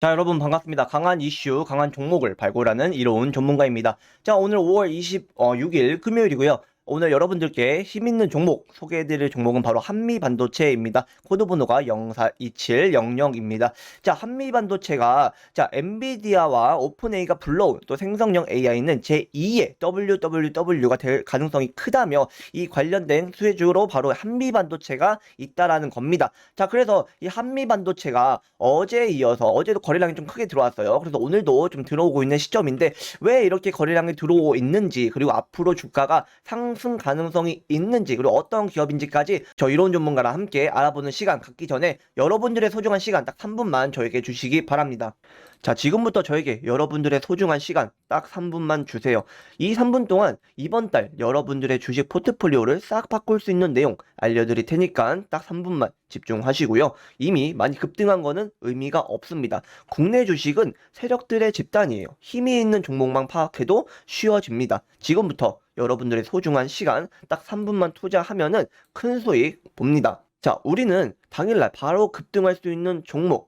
자, 여러분 반갑습니다. 강한 이슈, 강한 종목을 발굴하는 이로운 전문가입니다. 자, 오늘 5월 26일 금요일이고요. 오늘 여러분들께 힘있는 종목 소개해드릴 종목은 바로 한미반도체입니다. 코드 번호가 042700입니다. 자, 한미반도체가 자 엔비디아와 오픈AI가 불러온 또 생성형 AI는 제2의 WWW가 될 가능성이 크다며 이 관련된 수혜주로 바로 한미반도체가 있다라는 겁니다. 자, 그래서 이 한미반도체가 어제에 이어서 어제도 거래량이 좀 크게 들어왔어요. 그래서 오늘도 좀 들어오고 있는 시점인데 왜 이렇게 거래량이 들어오고 있는지 그리고 앞으로 주가가 상승 가능성이 있는지 그리고 어떤 기업인지까지 저 이론 전문가랑 함께 알아보는 시간 갖기 전에 여러분들의 소중한 시간 딱 3분만 저에게 주시기 바랍니다. 자, 지금부터 저에게 여러분들의 소중한 시간 딱 3분만 주세요. 이 3분 동안 이번 달 여러분들의 주식 포트폴리오를 싹 바꿀 수 있는 내용 알려드릴 테니까 딱 3분만 집중하시고요. 이미 많이 급등한 거는 의미가 없습니다. 국내 주식은 세력들의 집단이에요. 힘이 있는 종목만 파악해도 쉬워집니다. 지금부터 여러분들의 소중한 시간 딱 3분만 투자하면은 큰 수익 봅니다. 자, 우리는 당일날 바로 급등할 수 있는 종목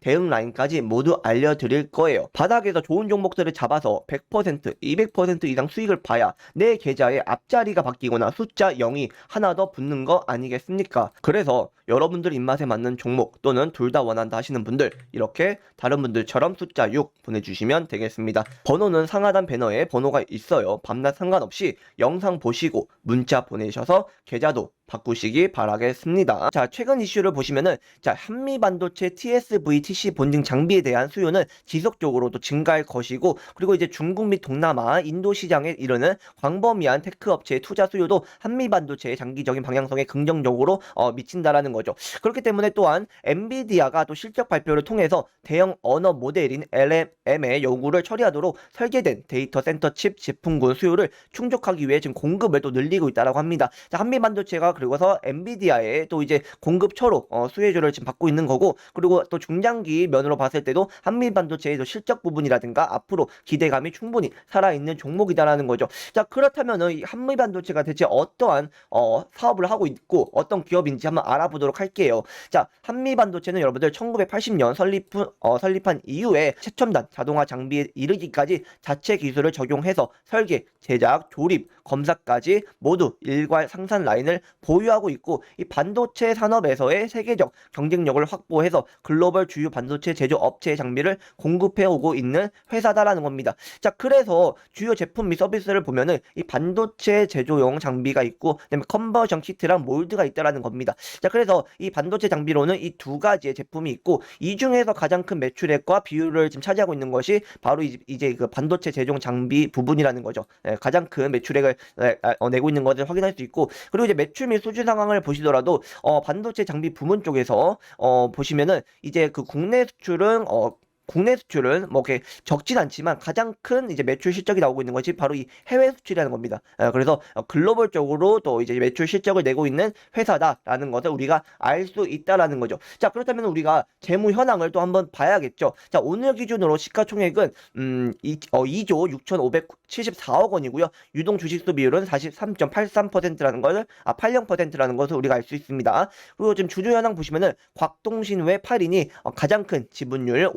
대응 라인까지 모두 알려드릴 거예요. 바닥에서 좋은 종목들을 잡아서 100%, 200% 이상 수익을 봐야 내 계좌의 앞자리가 바뀌거나 숫자 0이 하나 더 붙는 거 아니겠습니까? 그래서 여러분들 입맛에 맞는 종목 또는 둘 다 원한다 하시는 분들 이렇게 다른 분들처럼 숫자 6 보내주시면 되겠습니다. 번호는 상하단 배너에 번호가 있어요. 밤낮 상관없이 영상 보시고 문자 보내셔서 계좌도 바꾸시기 바라겠습니다. 자, 최근 이슈를 보시면은 자, 한미 반도체 TSV TC 본증 장비에 대한 수요는 지속적으로 또 증가할 것이고 그리고 이제 중국 및 동남아, 인도 시장에 이르는 광범위한 테크 업체의 투자 수요도 한미 반도체의 장기적인 방향성에 긍정적으로 어, 미친다라는 거죠. 그렇기 때문에 또한 엔비디아가 또 실적 발표를 통해서 대형 언어 모델인 LM의 요구를 처리하도록 설계된 데이터 센터 칩 제품군 수요를 충족하기 위해 지금 공급을 또 늘리고 있다라고 합니다. 자, 한미 반도체가 그리고서 엔비디아의 또 이제 공급처로 어, 수혜주를 지금 받고 있는 거고 그리고 또 중장기 면으로 봤을 때도 한미 반도체의 또 실적 부분이라든가 앞으로 기대감이 충분히 살아있는 종목이다라는 거죠. 자 그렇다면은 이 한미 반도체가 대체 어떠한 어, 사업을 하고 있고 어떤 기업인지 한번 알아보도록 할게요. 자 한미 반도체는 여러분들 1980년 설립 어, 설립한 이후에 최첨단 자동화 장비에 이르기까지 자체 기술을 적용해서 설계, 제작, 조립, 검사까지 모두 일괄 상산 라인을 보 유하고 있고 이 반도체 산업에서의 세계적 경쟁력을 확보해서 글로벌 주요 반도체 제조 업체의 장비를 공급해 오고 있는 회사다라는 겁니다. 자, 그래서 주요 제품 및 서비스를 보면은 이 반도체 제조용 장비가 있고 그다음에 컨버전 키트랑 몰드가 있다라는 겁니다. 자, 그래서 이 반도체 장비로는 이 두 가지의 제품이 있고 이 중에서 가장 큰 매출액과 비율을 지금 차지하고 있는 것이 바로 이제 그 반도체 제조 장비 부분이라는 거죠. 예, 가장 큰 매출액을 예, 아, 어, 내고 있는 것을 확인할 수 있고 그리고 이제 매출 및 수주 상황을 보시더라도 어, 반도체 장비 부문 쪽에서 어, 보시면은 이제 그 국내 수출은 어, 국내 수출은 뭐 이렇게 적진 않지만 가장 큰 이제 매출 실적이 나오고 있는 것이 바로 이 해외 수출이라는 겁니다. 어, 그래서 어, 글로벌적으로 또 이제 매출 실적을 내고 있는 회사다라는 것을 우리가 알 수 있다라는 거죠. 자, 그렇다면 우리가 재무 현황을 또 한번 봐야겠죠. 자, 오늘 기준으로 시가총액은 음, 이, 어, 2조 6,574억 원이고요. 유동 주식수 비율은 43.83%라는 것을 아 80%라는 것을 우리가 알 수 있습니다. 그리고 지금 주주 현황 보시면은 곽동신 외 8인이 어, 가장 큰 지분율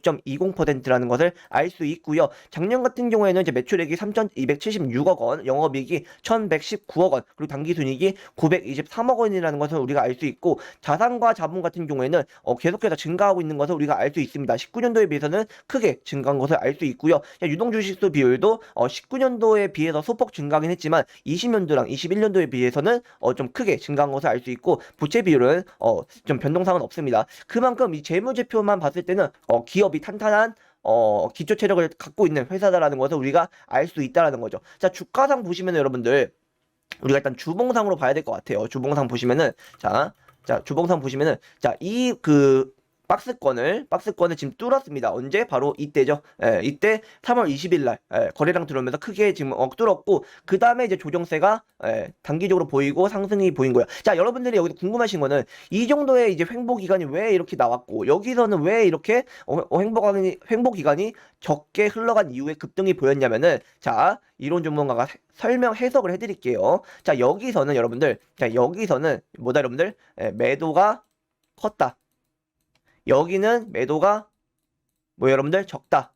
55.20%라는 것을 알 수 있고요. 작년 같은 경우에는 이제 매출액이 3,276억 원, 영업이익이 1,119억 원, 그리고 당기순이익이 923억 원이라는 것을 우리가 알 수 있고 자산과 자본 같은 경우에는 어, 계속해서 증가하고 있는 것을 우리가 알 수 있습니다. 19년도에 비해서는 크게 증가한 것을 알 수 있고요. 유동 주식수 비율도 어, 19년도에 비해서 소폭 증가하긴 했지만 20년도랑 21년도에 비해서는 어, 좀 크게 증가한 것을 알 수 있고 부채 비율은 어, 좀 변동사항은 없습니다. 그만큼 이 재무제표만 봤을 때는 어, 기업 이 탄탄한 어, 기초 체력을 갖고 있는 회사다라는 것을 우리가 알 수 있다라는 거죠. 자, 주가상 보시면 여러분들 우리가 일단 주봉상으로 봐야 될 것 같아요. 주봉상 보시면은 자, 자 주봉상 보시면은 자 이 그 박스권을 박스권을 지금 뚫었습니다. 언제? 바로 이때죠. 예, 이때 3월 20일 날 예, 거래량 들어오면서 크게 지금 어, 뚫었고 그 다음에 이제 조정세가 예, 단기적으로 보이고 상승이 보인 거예요. 자, 여러분들이 여기서 궁금하신 거는 이 정도의 이제 횡보 기간이 왜 이렇게 나왔고 여기서는 왜 이렇게 어, 어, 횡보 기간이 횡보 기간이 적게 흘러간 이후에 급등이 보였냐면은 자, 이론 전문가가 해- 설명 해석을 해드릴게요. 자, 여기서는 여러분들, 자, 여기서는 뭐다 여러분들? 예, 매도가 컸다. 여기는 매도가 뭐 여러분들 적다.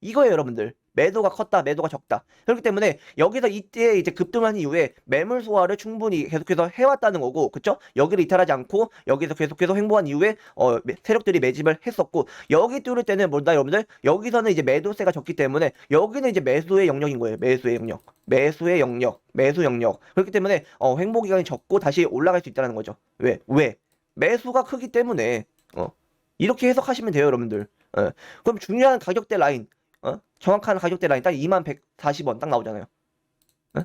이거예요, 여러분들. 매도가 컸다, 매도가 적다. 그렇기 때문에 여기서 이때 이제 급등한 이후에 매물 소화를 충분히 계속해서 해왔다는 거고, 그쵸? 여기를 이탈하지 않고 여기서 계속해서 횡보한 이후에 어, 매- 세력들이 매집을 했었고, 여기 뚫을 때는 뭐다, 여러분들? 여기서는 이제 매도세가 적기 때문에 여기는 이제 매수의 영역인 거예요. 매수의 영역, 매수의 영역, 매수 영역. 그렇기 때문에 어, 횡보 기간이 적고 다시 올라갈 수 있다는 거죠. 왜? 왜? 매수가 크기 때문에 어, 이렇게 해석하시면 돼요, 여러분들. 어, 그럼 중요한 가격대 라인, 어? 정확한 가격대 라인 딱 2만 140원 딱 나오잖아요. 어?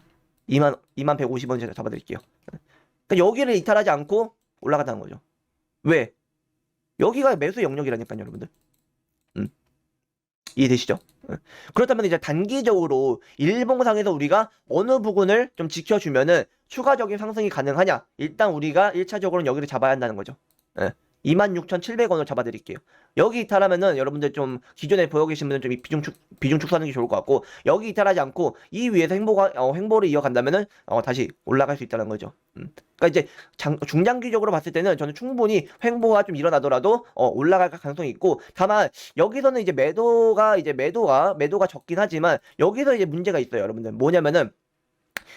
2만 2만 150원 제가 잡아드릴게요. 어. 그러니까 여기를 이탈하지 않고 올라간다는 거죠. 왜? 여기가 매수 영역이라니까요, 여러분들. 음. 이해되시죠? 어. 그렇다면 이제 단기적으로 일봉상에서 우리가 어느 부분을 좀 지켜주면은 추가적인 상승이 가능하냐? 일단 우리가 1차적으로는 여기를 잡아야 한다는 거죠. 예. 26,700원을 잡아드릴게요. 여기 이탈하면은 여러분들 좀 기존에 보여 계신 분들 좀이 비중 축 비중 축소하는 게 좋을 것 같고 여기 이탈하지 않고 이 위에서 행보가 어, 행보를 이어간다면은 어, 다시 올라갈 수 있다는 거죠. 음. 그러니까 이제 장, 중장기적으로 봤을 때는 저는 충분히 횡보가 좀 일어나더라도 어, 올라갈 가능성이 있고 다만 여기서는 이제 매도가 이제 매도가 매도가 적긴 하지만 여기서 이제 문제가 있어요, 여러분들. 뭐냐면은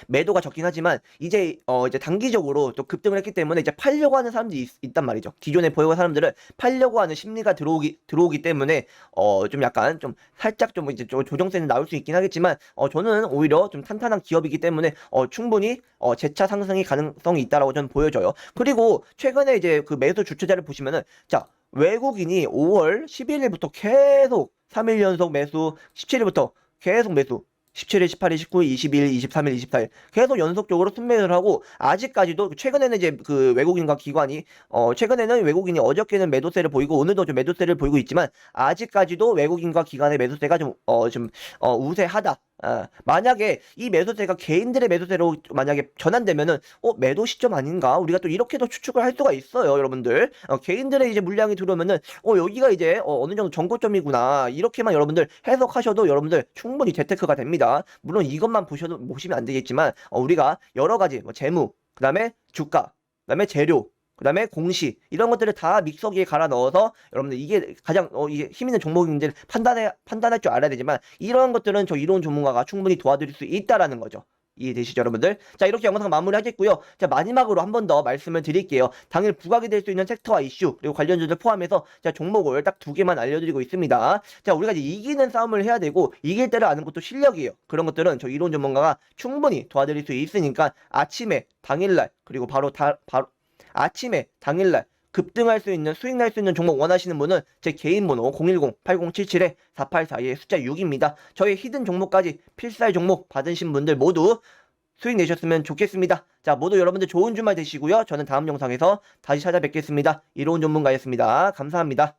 매도가 적긴 하지만 이제 어 이제 단기적으로 또 급등을 했기 때문에 이제 팔려고 하는 사람들이 있, 단 말이죠. 기존에 보유한 사람들은 팔려고 하는 심리가 들어오기 들어오기 때문에 어 좀 약간 좀 살짝 좀 이제 좀 조정세는 나올 수 있긴 하겠지만 어 저는 오히려 좀 탄탄한 기업이기 때문에 어 충분히 어 재차 상승의 가능성이 있다라고 저는 보여져요. 그리고 최근에 이제 그 매수 주체자를 보시면은 자 외국인이 5월 11일부터 계속 3일 연속 매수 17일부터 계속 매수 17일, 18일, 19일, 22일, 23일, 24일 계속 연속적으로 순매를 하고 아직까지도 최근에는 이제 그 외국인과 기관이 어 최근에는 외국인이 어저께는 매도세를 보이고 오늘도 좀 매도세를 보이고 있지만 아직까지도 외국인과 기관의 매도세가 좀어좀어 우세하다. 아, 만약에 이 매도세가 개인들의 매도세로 만약에 전환되면은 어 매도 시점 아닌가? 우리가 또 이렇게도 추측을 할 수가 있어요 여러분들. 어, 개인들의 이제 물량이 들어오면은 어 여기가 이제 어, 어느 정도 정고점이구나. 이렇게만 여러분들 해석하셔도 여러분들 충분히 재테크가 됩니다. 물론 이것만 보셔도 보시면 안 되겠지만 어, 우리가 여러 가지 뭐 재무 그다음에 주가 그다음에 재료 그 다음에 공시 이런 것들을 다 믹서기에 갈아 넣어서 여러분들 이게 가장 어, 이게 힘 있는 종목인지를 판단해 판단할 줄 알아야 되지만 이런 것들은 저 이론 전문가가 충분히 도와드릴 수 있다라는 거죠. 이해되시죠, 여러분들? 자, 이렇게 영상 마무리하겠고요. 자, 마지막으로 한 번 더 말씀을 드릴게요. 당일 부각이 될 수 있는 섹터와 이슈, 그리고 관련주들 포함해서 자, 종목을 딱 두 개만 알려드리고 있습니다. 자, 우리가 이제 이기는 싸움을 해야 되고, 이길 때를 아는 것도 실력이에요. 그런 것들은 저 이론 전문가가 충분히 도와드릴 수 있으니까 아침에, 당일날, 그리고 바로 다, 바로, 아침에, 당일날, 급등할 수 있는 수익 날 수 있는 종목 원하시는 분은 제 개인 번호 010-8077-4842의 숫자 6입니다. 저희 히든 종목까지 필살 종목 받으신 분들 모두 수익 내셨으면 좋겠습니다. 자, 모두 여러분들 좋은 주말 되시고요. 저는 다음 영상에서 다시 찾아뵙겠습니다. 이로운 전문가였습니다. 감사합니다.